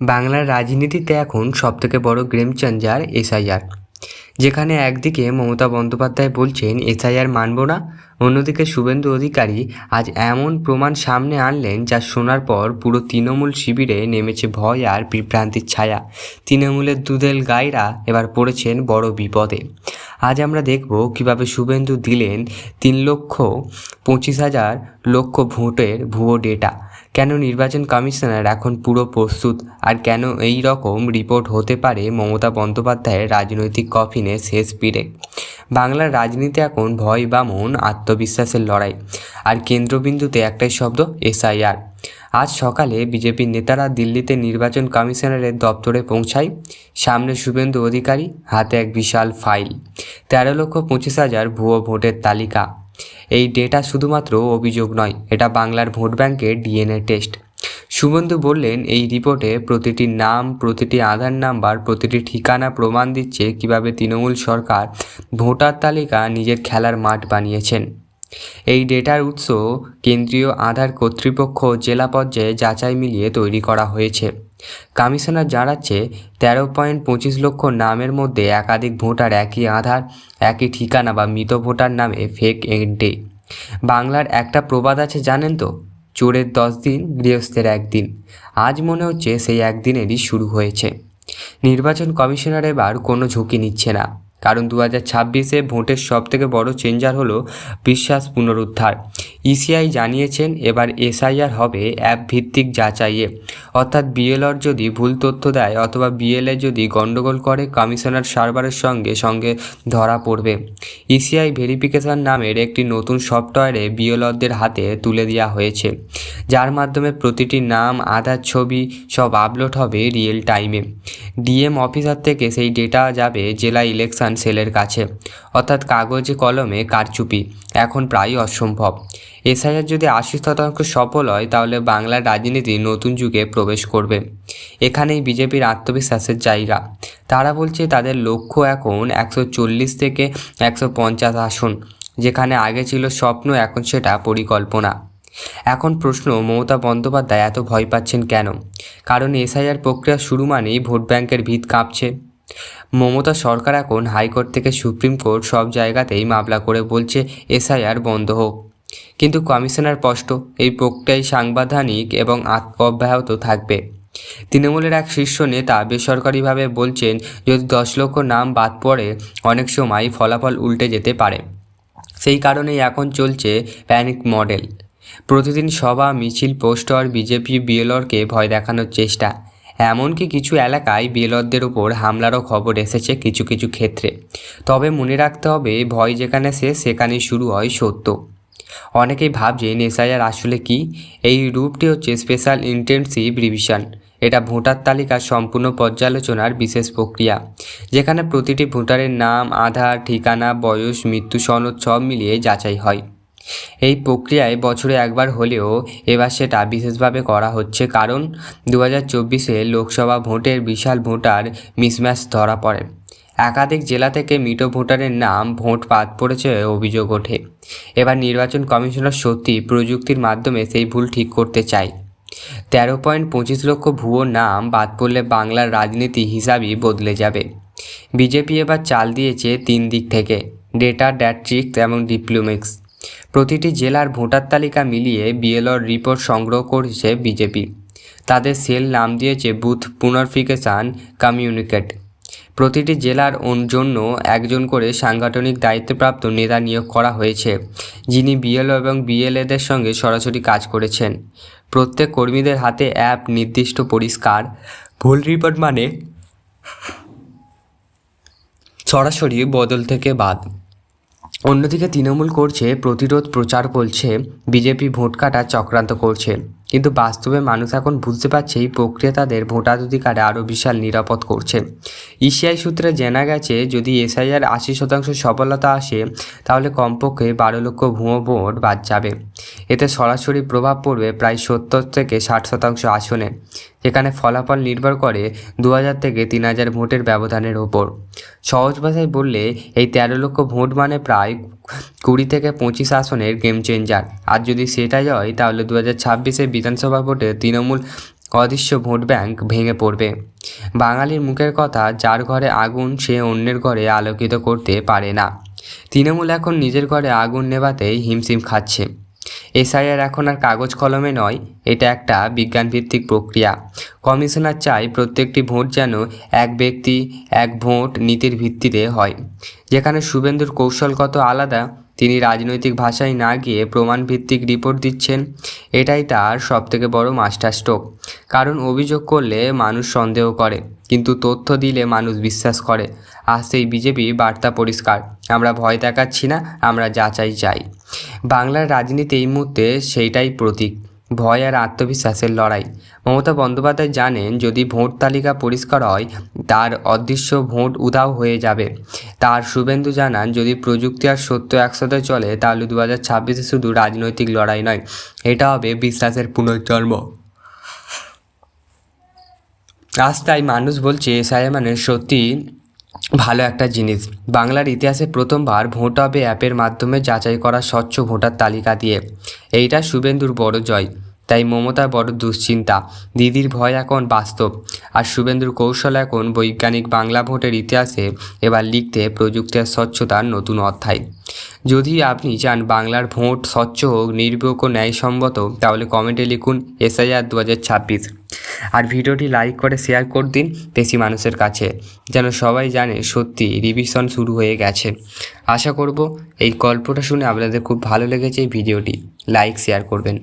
বাংলার রাজনীতিতে এখন সবথেকে বড় গেম চেঞ্জার এসআইআর যেখানে একদিকে মমতা বন্দ্যোপাধ্যায় বলছেন এসআইআর মানব না, অন্যদিকে শুভেন্দু অধিকারী আজ এমন প্রমাণ সামনে আনলেন যা শোনার পর পুরো তৃণমূল শিবিরে নেমেছে ভয় আর বিভ্রান্তির ছায়া। তৃণমূলের দুদেল গাইরা এবার পড়েছেন বড় বিপদে। আজ আমরা দেখব কীভাবে শুভেন্দু দিলেন তিন লক্ষ পঁচিশ হাজার লক্ষ ভোটের ভুয়ো ডেটা কেন নির্বাচন কমিশনার এখন পুরো প্রস্তুত? আর কেন এই রকম রিপোর্ট হতে পারে মমতা বন্দ্যোপাধ্যায়ের রাজনৈতিক কফিনে শেষ পিড়ে? বাংলার রাজনীতি এখন ভয় বামন আত্মবিশ্বাসের লড়াই। আর কেন্দ্রবিন্দুতে একটাই শব্দ, এসআইআর। আজ সকালে বিজেপির নেতারা দিল্লিতে নির্বাচন কমিশনারের দপ্তরে পৌঁছায়। সামনে শুভেন্দু অধিকারী, হাতে এক বিশাল ফাইল তেরো লক্ষ পঁচিশ হাজার ভুয়ো ভোটের তালিকা। এই ডেটা শুধুমাত্র অভিযোগ নয়, এটা বাংলার ভোট ব্যাংকের ডিএনএ টেস্ট। সুবন্ধু বললেন, এই রিপোর্টে প্রতিটি নাম, প্রতিটি আধার নাম্বার, প্রতিটি ঠিকানা প্রমাণ দিচ্ছে কীভাবে তৃণমূল সরকার ভোটার তালিকা নিজের খেলার মাঠ বানিয়েছেন। এই ডেটার উৎস কেন্দ্রীয় আধার কর্তৃপক্ষ জেলা পর্যায়ে যাচাই মিলিয়ে তৈরি করা হয়েছে। কমিশনার জানাচ্ছে, তেরো পয়েন্ট পঁচিশ লক্ষ নামের মধ্যে একাধিক ভোটার একই আধার, একই ঠিকানা বা মৃত ভোটার নামে ফেক এন্টে বাংলার একটা প্রবাদ আছে জানেন তো? চোরের দশ দিন, গৃহস্থের একদিন। আজ মনে হচ্ছে সেই একদিনেরই শুরু হয়েছে। নির্বাচন কমিশনার এবার কোনো ঝুঁকি নিচ্ছে না। কারণ দু হাজার ছাব্বিশে ভোটের সবথেকে বড় চেঞ্জার হলো বিশ্বাস পুনরুদ্ধার। ইসিআই জানিয়েছেন এবার এসআইআর হবে অ্যাপ ভিত্তিক যাচাইয়ে। অর্থাৎ বিএলআর যদি ভুল তথ্য দেয় অথবা বিএলএ যদি গণ্ডগোল করে, কমিশনার সার্ভারের সঙ্গে সঙ্গে ধরা পড়বে। ইসিআই ভেরিফিকেশন নামের একটি নতুন সফটওয়্যারে বিএলআরদের হাতে তুলে দেওয়া হয়েছে। যার মাধ্যমে প্রতিটি নাম, আধার, ছবি সব আপলোড হবে রিয়েল টাইমে। ডিএম অফিসার থেকে সেই ডেটা যাবে জেলা ইলেকশন সেলের কাছে। অর্থাৎ কাগজে কলমে কারচুপি। এখন প্রায় অসম্ভব। এসআইআর যদি আশি শতাংশ সফল হয়, তাহলে বাংলার রাজনীতি নতুন যুগে প্রবেশ করবে। এখানেই বিজেপির আত্মবিশ্বাসের জায়গা। তারা বলছে তাদের লক্ষ্য এখন একশো চল্লিশ থেকে একশো পঞ্চাশ আসন, যেখানে আগে ছিল স্বপ্ন, এখন সেটা পরিকল্পনা। এখন প্রশ্ন, মমতা বন্দ্যোপাধ্যায় এত ভয় পাচ্ছেন কেন? কারণ এসআইআর প্রক্রিয়া শুরু মানেই ভোট ব্যাংকের ভিত কাঁপছে। মমতা সরকার এখন হাইকোর্ট থেকে সুপ্রিম কোর্ট সব জায়গাতেই মামলা করে বলছে এসআইআর বন্ধ হোক। কিন্তু কমিশনার স্পষ্ট, এই প্রক্রিয়ায় সাংবিধানিক এবং অব্যাহত থাকবে। তৃণমূলের এক শীর্ষ নেতা বেসরকারিভাবে বলছেন, যদি দশ লক্ষ নাম বাদ পড়ে, অনেক সময় ফলাফল উল্টে যেতে পারে। সেই কারণেই এখন চলছে প্যানিক মডেল। প্রতিদিন সভা, মিছিল, পোস্টার, বিজেপি বিএলআরকে ভয় দেখানোর চেষ্টা। এমনকি কিছু এলাকায় বিএলআরদের উপর হামলারও খবর এসেছে কিছু কিছু ক্ষেত্রে। তবে মনে রাখতে হবে, ভয় যেখানে শেষ সেখানে শুরু হয় সত্য। অনেকেই ভাবছে এসআইআর আসলে কি? এই রূপটি হচ্ছে স্পেশাল ইন্টেনসিভ রিভিশন। এটা ভোটার তালিকার সম্পূর্ণ পর্যালোচনার বিশেষ প্রক্রিয়া, যেখানে প্রতিটি ভোটারের নাম, আধার, ঠিকানা, বয়স, মৃত্যু সনদ সব মিলিয়ে যাচাই হয়। এই প্রক্রিয়ায় বছরে একবার হলেও এবার সেটা বিশেষভাবে করা হচ্ছে কারণ দু হাজার চব্বিশে লোকসভা ভোটের বিশাল ভোটার মিসম্যাচ ধরা পড়ে। একাধিক জেলা থেকে মৃত ভোটারের নাম ভোট বাদ পড়েছে অভিযোগ ওঠে। এবার নির্বাচন কমিশনার সত্যি প্রযুক্তির মাধ্যমে সেই ভুল ঠিক করতে চায়। তেরো পয়েন্ট পঁচিশ লক্ষ ভুয়ো নাম বাদ পড়লে বাংলার রাজনীতি হিসাবই বদলে যাবে। বিজেপি এবার চাল দিয়েছে তিন দিক থেকে ডেটা ড্যাট্রিক্স এবং ডিপ্লোমিক্স প্রতিটি জেলার ভোটার তালিকা মিলিয়ে বিএলওর রিপোর্ট সংগ্রহ করেছে বিজেপি। তাদের সেল নাম দিয়েছে বুথ পুনর্ফিকেশান কমিউনিকেট। প্রতিটি জেলার জন্য একজন করে সাংগঠনিক দায়িত্বপ্রাপ্ত নেতা নিয়োগ করা হয়েছে, যিনি বিএলও এবং বিএলএদের সঙ্গে সরাসরি কাজ করেছেন। প্রত্যেক কর্মীদের হাতে অ্যাপ, নির্দিষ্ট পরিষ্কার, ভুল রিপোর্ট মানে সরাসরি বদল থেকে বাদ। অন্যদিকে তৃণমূল করছে প্রতিরোধ প্রচার বলছে বিজেপি ভোট কাটা চক্রান্ত করছে। কিন্তু বাস্তবে মানুষ এখন বুঝতে পারছে এই প্রক্রিয়া তাদের ভোটাধিকারে আরও বিশাল নিরাপদ করছে। ইসিআই সূত্রে জানা গেছে, যদি এসআইআর আশি শতাংশ সফলতা আসে, তাহলে কমপক্ষে বারো লক্ষ ভুয়ো ভোট বাদ যাবে। এতে সরাসরি প্রভাব পড়বে প্রায় সত্তর থেকে ষাট শতাংশ আসনে, যেখানে ফলাফল নির্ভর করে দু হাজার থেকে তিন হাজার ভোটের ব্যবধানের ওপর। সহজ ভাষায় বললে, এই তেরো লক্ষ ভোট মানে প্রায় কুড়ি থেকে পঁচিশ আসনের গেম চেঞ্জার আর যদি সেটা হয়, তাহলে দু হাজার ছাব্বিশে বিধানসভা ভোটে তৃণমূল অদৃশ্য ভোট ব্যাংক ভেঙে পড়বে। বাঙালির মুখের কথা, যার ঘরে আগুন, সে অন্যের ঘরে আলোকিত করতে পারে না। তৃণমূল এখন নিজের ঘরে আগুন নেভাতেই হিমশিম খাচ্ছে। এসআইআর এখন আর কাগজ কলমে নয়, এটা একটা বিজ্ঞানভিত্তিক প্রক্রিয়া। কমিশনার চায় প্রত্যেকটি ভোট যেন এক ব্যক্তি, এক ভোট নীতির ভিত্তিতে হয়। যেখানে শুভেন্দুর কৌশলগত আলাদা, তিনি রাজনৈতিক ভাষায় না গিয়ে প্রমাণভিত্তিক রিপোর্ট দিচ্ছেন, এটাই তার সবথেকে বড় মাস্টার স্ট্রোক। কারণ অভিযোগ করলে মানুষ সন্দেহ করে, কিন্তু তথ্য দিলে মানুষ বিশ্বাস করে। আর সেই বিজেপি বার্তা পরিষ্কার, আমরা ভয় দেখাচ্ছি না, আমরা যাচাই চাই। বাংলার রাজনীতি এই মুহূর্তে সেইটাই প্রতীক। ভয় আর আত্মবিশ্বাসের লড়াই। মমতা বন্দ্যোপাধ্যায় জানেন, যদি ভোট তালিকা পরিষ্কার হয়, তার অদৃশ্য ভোট উধাও হয়ে যাবে। তার শুভেন্দু জানান, যদি প্রযুক্তি আর সত্য একসাথে চলে, তাহলে দু হাজার ছাব্বিশে শুধু রাজনৈতিক লড়াই নয়, এটা হবে বিশ্বাসের পুনর্জন্ম। তাই মানুষ বলছে এসআইএ মানে সত্যি ভালো একটা জিনিস। বাংলার ইতিহাসে প্রথমবার ভোট হবে অ্যাপের মাধ্যমে যাচাই করা স্বচ্ছ ভোটার তালিকা দিয়ে। এইটা শুভেন্দুর বড় জয়। তাই মমতার বড় দুশ্চিন্তা। দিদির ভয় এখন বাস্তব। আর শুভেন্দুর কৌশল এখন বৈজ্ঞানিক বাংলা ভোটের ইতিহাসে এবার লিখতে প্রযুক্তির স্বচ্ছতার নতুন অধ্যায়। যদি আপনি চান বাংলার ভোট স্বচ্ছ হোক, নির্ভীক ও ন্যায়সম্মত তাহলে কমেন্টে লিখুন এসআইআর দু হাজার ছাব্বিশ। আর ভিডিওটি লাইক করে শেয়ার করে দিন বেশি মানুষের কাছে, যেন সবাই জানে সত্যি রিভিশন শুরু হয়ে গেছে। আশা করব এই গল্পটা শুনে আপনাদের খুব ভালো লেগেছে এই ভিডিওটি। লাইক শেয়ার করবেন।